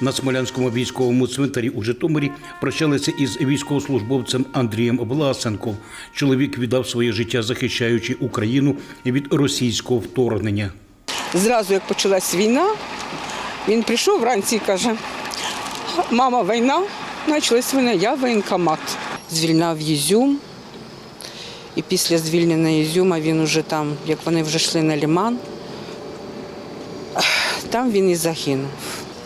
На Смолянському військовому цвинтарі у Житомирі прощалися із військовослужбовцем Андрієм Власенком. Чоловік віддав своє життя, захищаючи Україну від російського вторгнення. Зразу, як почалась війна, він прийшов вранці і каже: мама, війна, почалась війна, я воєнкомат. Звільняв Ізюм. І після звільнення Ізюма він уже там, як вони вже йшли на ліман, там він і загинув.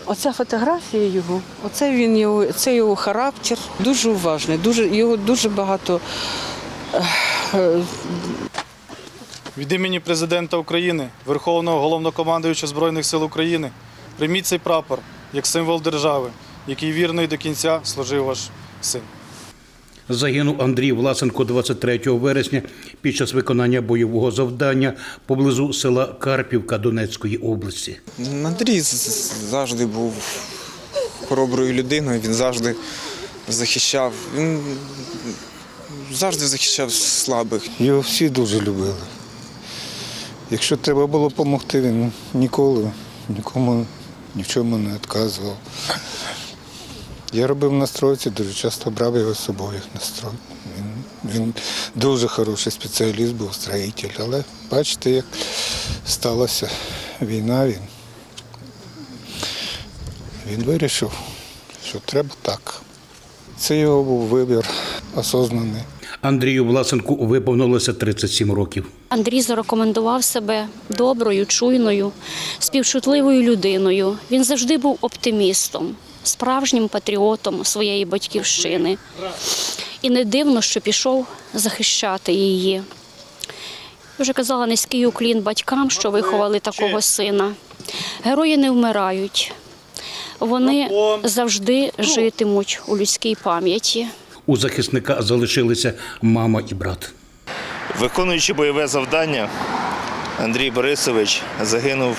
Оця фотографія його, оце він його, це його характер. Дуже уважний, дуже, його дуже багато Від імені президента України, Верховного головнокомандуюча Збройних сил України, прийміть цей прапор як символ держави, який вірно і до кінця служив ваш син. Загинув Андрій Власенко 23 вересня під час виконання бойового завдання поблизу села Карпівка Донецької області. Андрій завжди був хороброю людиною, він завжди захищав. Він завжди захищав слабих. Його всі дуже любили. Якщо треба було допомогти, він ніколи нікому ні в чому не відказував. Я робив на стройці, дуже часто брав його з собою на строй. Він, він дуже хороший спеціаліст був, строїтель. Але бачите, як сталася війна, він, він вирішив, що треба так. Це його був вибір осознаний. Андрію Власенку виповнилося 37 років. Андрій зарекомендував себе доброю, чуйною, співчутливою людиною. Він завжди був оптимістом, справжнім патріотом своєї батьківщини. І не дивно, що пішов захищати її. Я вже казала низький уклін батькам, що виховали такого сина. Герої не вмирають. Вони завжди житимуть у людській пам'яті. У захисника залишилися мама і брат. Виконуючи бойове завдання, Андрій Борисович загинув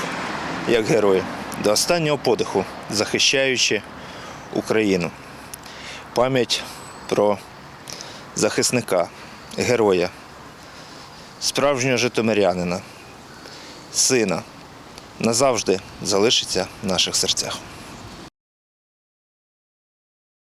як герой до останнього подиху, захищаючи Україну. Пам'ять про захисника, героя, справжнього житомирянина, сина назавжди залишиться в наших серцях.